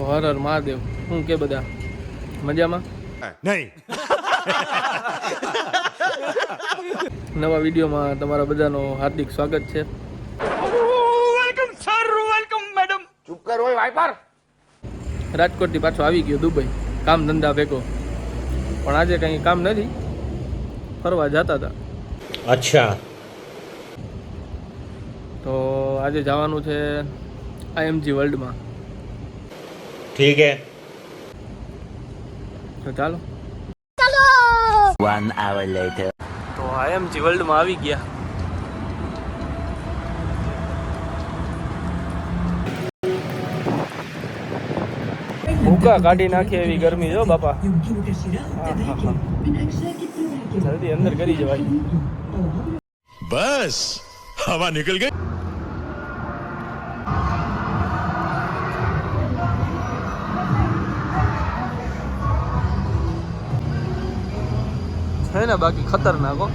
તો હર હર મહાદેવ. શું કે બધા? મજામાં? નહીં. નવા વિડીયોમાં તમારા બધાનો હાર્દિક સ્વાગત છે. ચૂપ કર ઓય વાઈપર રાજકોટથી પાછો આવી ગયો દુબઈ. કામ ધંધા ભેગો. પણ આજે કંઈ કામ નથી. ફરવા જતા હતા. અચ્છા. તો આજે જવાનું છે આઈએમજી વર્લ્ડમાં. ઠીક હે તો ચાલો One hour later. તો આઈએમજી વર્લ્ડમાં આવી ગયા ભૂકા કાઢી નાખે એવી ગરમી જો બાપા જલ્દી અંદર કરી જવાય બસ હવા નિકલ ગઈ છે ને બાકી ખતરનાક હો.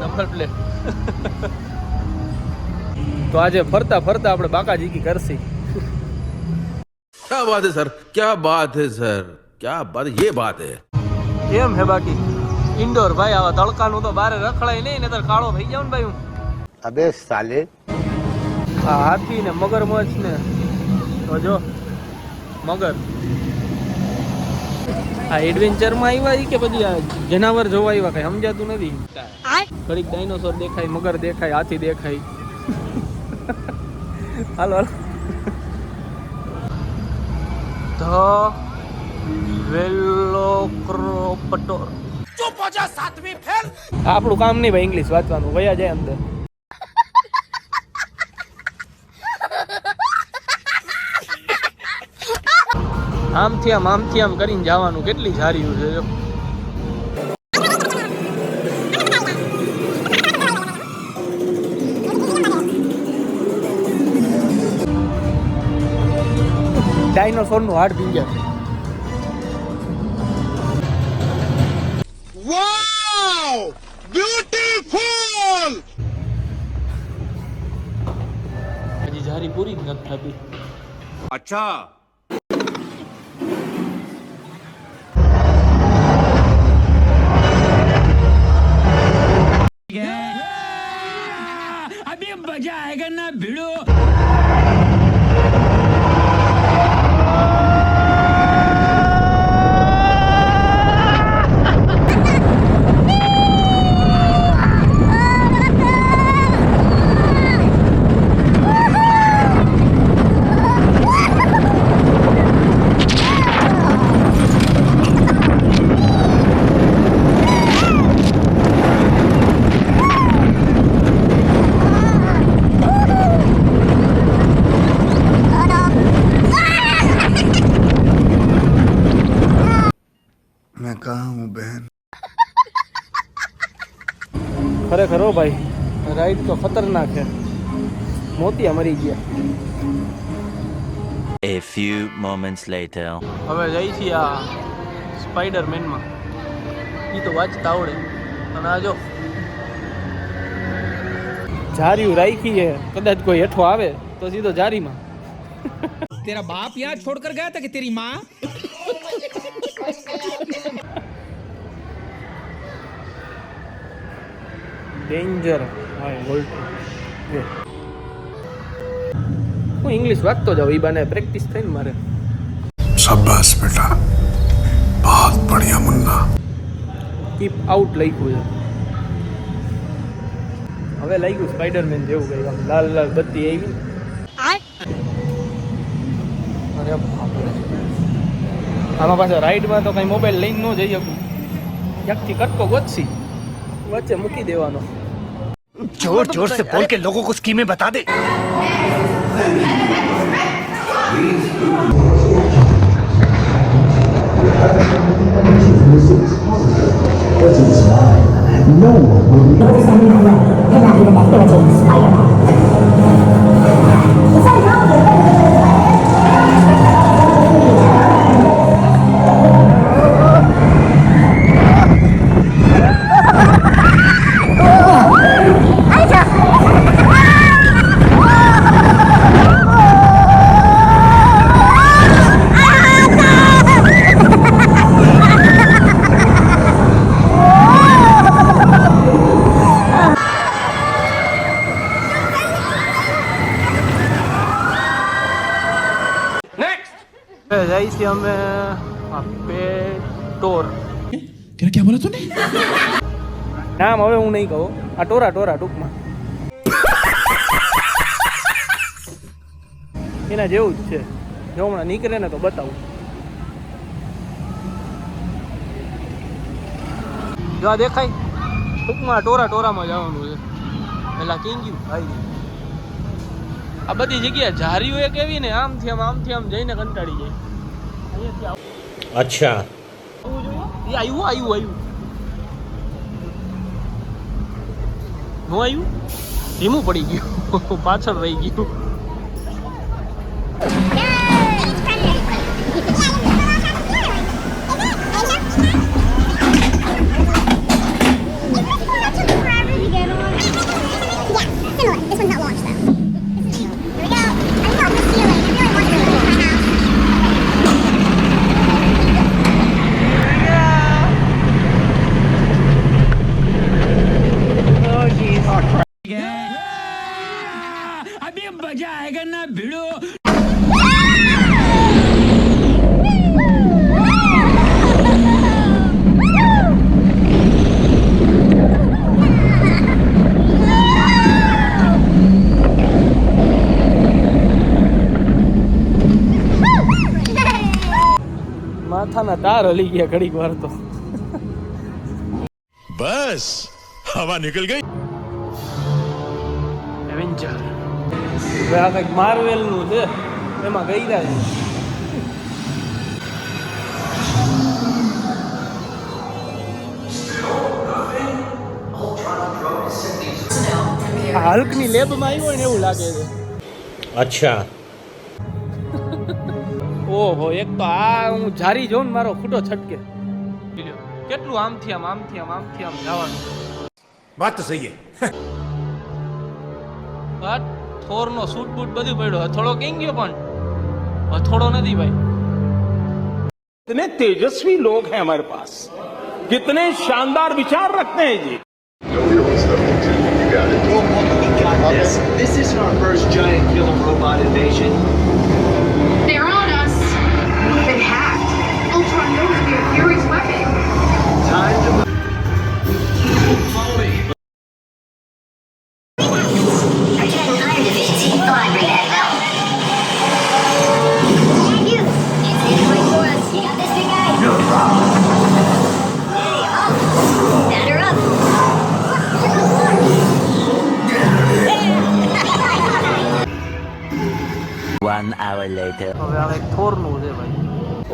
નંબર પ્લેટ તો આજે ફરતા ફરતા આપણે બાકાજીકી કરશી. ક્યા બાત હે સર? ક્યા બાત હે સર? ક્યા બાત યે બાત હે. કેમ હે બાકી. ઇન્ડોર ભાઈ આવા તડકાનું તો બારે રખડાય નહીં નતર કાળો થઈ જાવ ને ભાઈ હું. અબે સાલે. આ હાથી ને મગરમચ્છ ને. તો જો મગર. આ એડવેન્ચરમાં આવ્યા ઈ કે પછી આ જનાવર જોવા આવ્યા કઈ સમજાતું નથી. ઘડીક ડાયનોસોર દેખાય મગર દેખાય હાથી દેખાય. હાલો હાલો. The velociraptor. આપણું કામ નહીં ભાઈ ઇંગ્લિશ વાંચવાનું. વયા જાય અંદર. આમથી આમ આમથી આમ કરીને જવાનું કેટલી સારી છે જો. ડાયનોસોરનું હાડ પિંજર બ્યુટીફુલ હજી જારી પૂરી જ નથી થતી. અચ્છા. bleu. ખરેખર હો ભાઈ રાઈડ તો ખતરનાક છે. મોતિયા મરી ગયા. A few moments later. હવે જઈ છીએ આ સ્પાઈડરમેનમાં. એ તો વાંચતા આવડે. અને આ જો. જારીયું રાખી છે. કદાચ કોઈ હેઠો આવે તો સીધો જારીમાં. તેરા બાપ યાર છોડકર ગયા તા કે તેરી માં? ડેન્જર હોય ગોલ્ટી હું ઇંગ્લિશ વાગતો જાઉં એ બાને પ્રેક્ટિસ થઈને મારે. શાબાશ બેટા. બહુત બઢિયા મુન્ના. કીપ આઉટ લખ્યું છે. હવે લાગ્યું સ્પાઈડરમેન જેવું કઈ આમ લાલ લાલ બત્તી આવી અરે આમાં પાછો રાઈડમાં તો કઈ મોબાઈલ લઈને ન જઈ શકું. ક્યાંકથી કટકો ગોતશી? વચ્ચે મૂકી દેવાનો. ज़ोर ज़ोर से बोल के लोगों को स्कीमें बता दे Aisha! ટોર. તેને ક્યાં બોલા તું નામ હવે હું નહીં કહું. આ ટોરા ટોરા ટૂંકમાં. એના જેવું જ છે. જો હમણાં નીકળે ને તો બતાવું. જો આ દેખાય. ટૂંકમાં ટોરા ટોરામાં જવાનું છે. પેલા કિંગ્યુ ભાઈ. આ બધી જગ્યા ઝારીઓ એક એવી ને આમથી આમ આમથી આમ જઈને કંટાળી જાય. અહીંયાથી અચ્છા. એ આવ્યું આવ્યું આવ્યું હું આવ્યું ધીમું પડી ગયું. પાછળ રહી ગયું. ના ભીડો માથાના તાર હલી ગયા ઘડીક વાર તો. બસ હવા નીકળ ગઈ. એવેન્જર હવે આ છે. એમાં ગઈ રહ્યા છે. હલ્કની લેબમાં આવ્યો હોય ને એવું લાગે છે. અચ્છા. ઓહો એક તો આ હું જારી જોઉં ને મારો ખૂટો છટકે. કેટલું આમથી આમ આમથી આમ આમથી આમ જવાનું. વાત તો સહી હટ થોરનો સૂટ બૂટ બધું પડ્યો હથોડો કેમ ગયો પણ હથોડો નથી ભાઈ कितने तेजस्वी लोग हैं हमारे पास कितने शानदार विचार रखते हैं जी This isn't our first giant killer robot invasion. They're on us. We've been hacked. Ultron knows we have Fury's weapon. Time to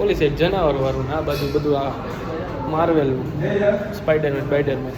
Police એક જનાવર વાળું આ બાજુ બધું આ માર્વેલ સ્પાઈડરમેન સ્પાઈડરમેન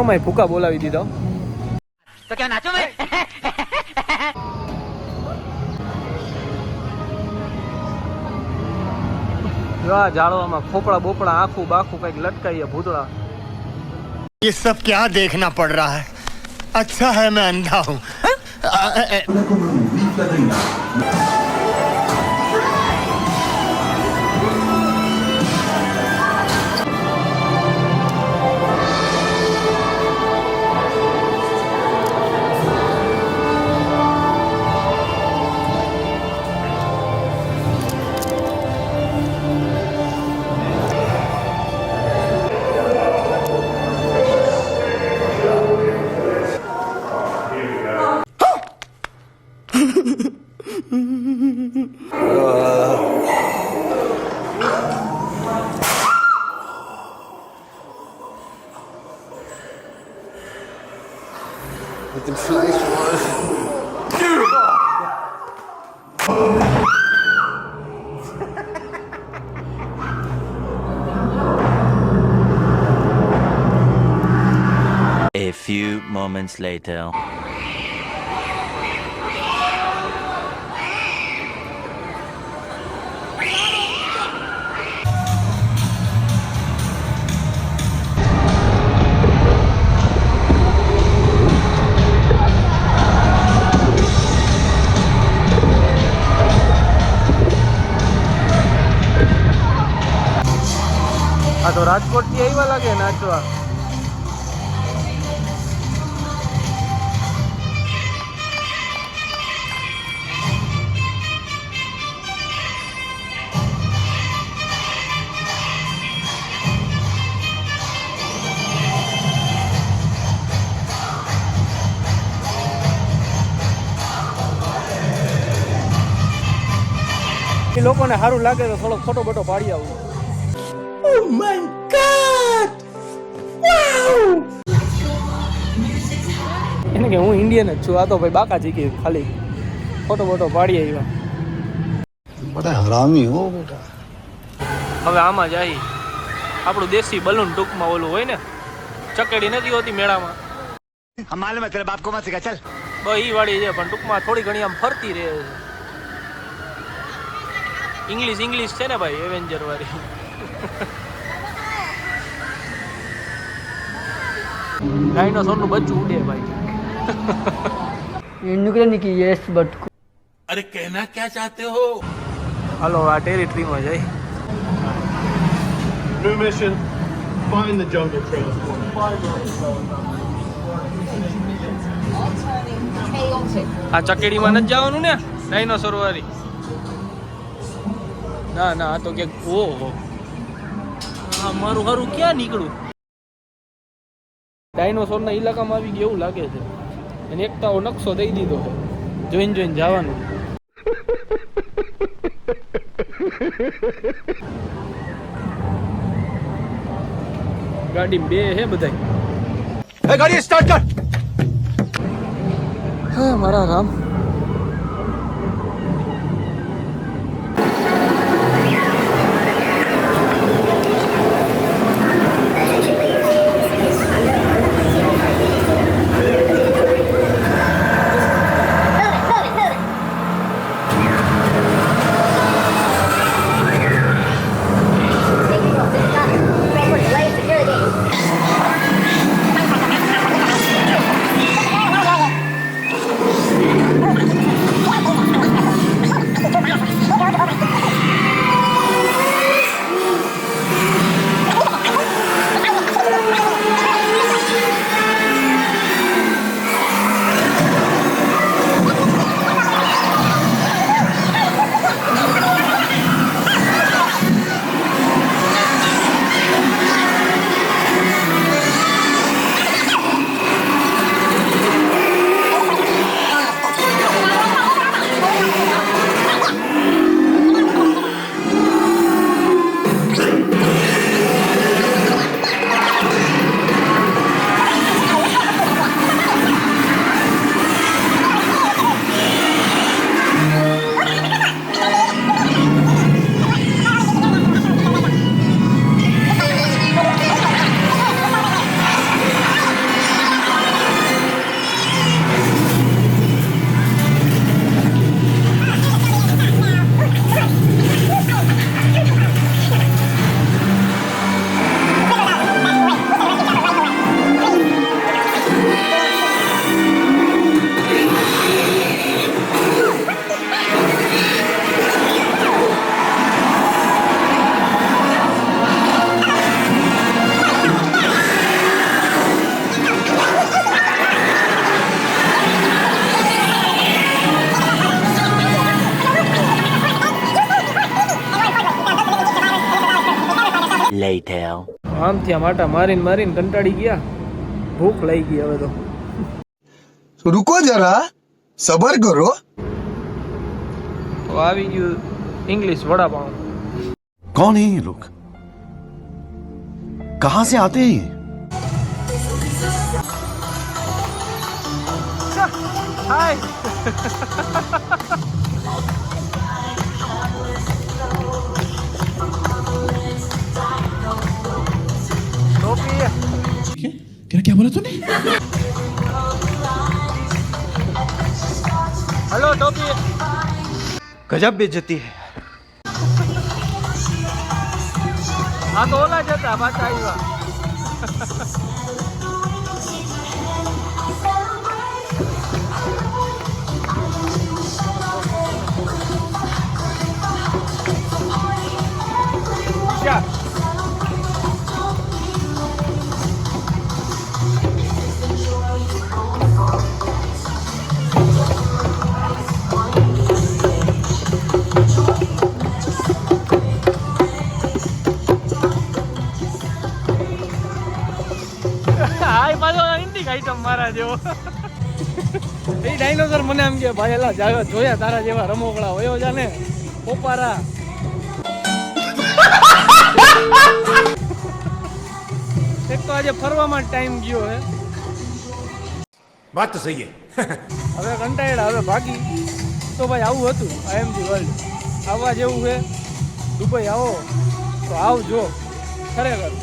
થોરમાંય ભૂકા બોલાવી દીધો तो क्या नाचो मैं જો આ ઝાડવામાં ખોપડા બોપડા આખું બાખું કંઈક લટકાઈએ ભૂતળા ये सब क्या देखना पड़ रहा है अच्छा है मैं अंधा हूँ A few moments later. આ તો રાજકોટ થી આવ્યા લાગે નાચવા બાકી લોકોને સારું લાગે તો થોડો ફોટો બોટો પાડી આવું. ઓ માય ગોડ વાવ એને કે હું ઇન્ડિયન જ છું. આ તો ભાઈ બાકા જીકી ખાલી ફોટો બોટો પાડી આવ્યા. બધા હરામી હો બેટા. હવે આમાં જાય આપણું દેશી બલૂન ટૂંકમાં ઓલું હોય ને ચકેડી નથી હોતી મેળામાં. હમાલે મેં તેરા બાપ કો માં સિખા ચલ. ઈ વાળી છે પણ ટૂંકમાં થોડી ઘણી આમ ફરતી રહે છે. ઇંગ્લિશ ઇંગ્લિશ છે ને ભાઈ એવેન્જર વાળી. ડાયનોસોરનું બચ્ચું ઉડે ભાઈ. ન્યુક્લિયરની કી યસ અરે કહેના ક્યાં ચાહતે હો? હલો આ ટેરિટરીમાં જાય. આ ચકેડીમાં નથી જવાનું ને ડાયનોસોર વાળી? ના ના આ તો ક્યાંક ઓહો. હા મારું હારું ક્યાં નીકળું ડાયનોસોરના ઇલાકામાં આવી ગયું એવું લાગે છે. અને એકટાઓ નકશો દઈ દીધો છે. જોઈન જોઈને જવાનું. ગાડી બે હે બધા ગાડી સ્ટાર્ટ કર. હા મારા રામ. Later. આમથી આમ આટા મારીને મારીને કંટાળી ગયા ભૂખ લઈ ગઈ હવે તો तो रुको जरा सबर करो તો આવી ગયું ઇંગ્લિશ વડાપાઉં कौन है ये लोग कहां से आते हैं ये क्या बोला तूने હલો ટોપી गजब बेइज्जती है આ તો ઓલા જ હતા પાછા આવ્યા તારા જેવો. એ ડાયનોસર મને એમ કે ભાઈ એલા જાગા જોયા તારા જેવા રમોકડા હોય જાને. પોપારા. એક તો આજે ફરવામાં ટાઈમ ગયો હે. વાત તો સહી હવે કંટાળ્યા હવે ભાગી. તો ભાઈ આવું હતું આઈએમજી વર્લ્ડ આવવા જેવું છે દુબઈ આવો તો આવજો. ખરેખર.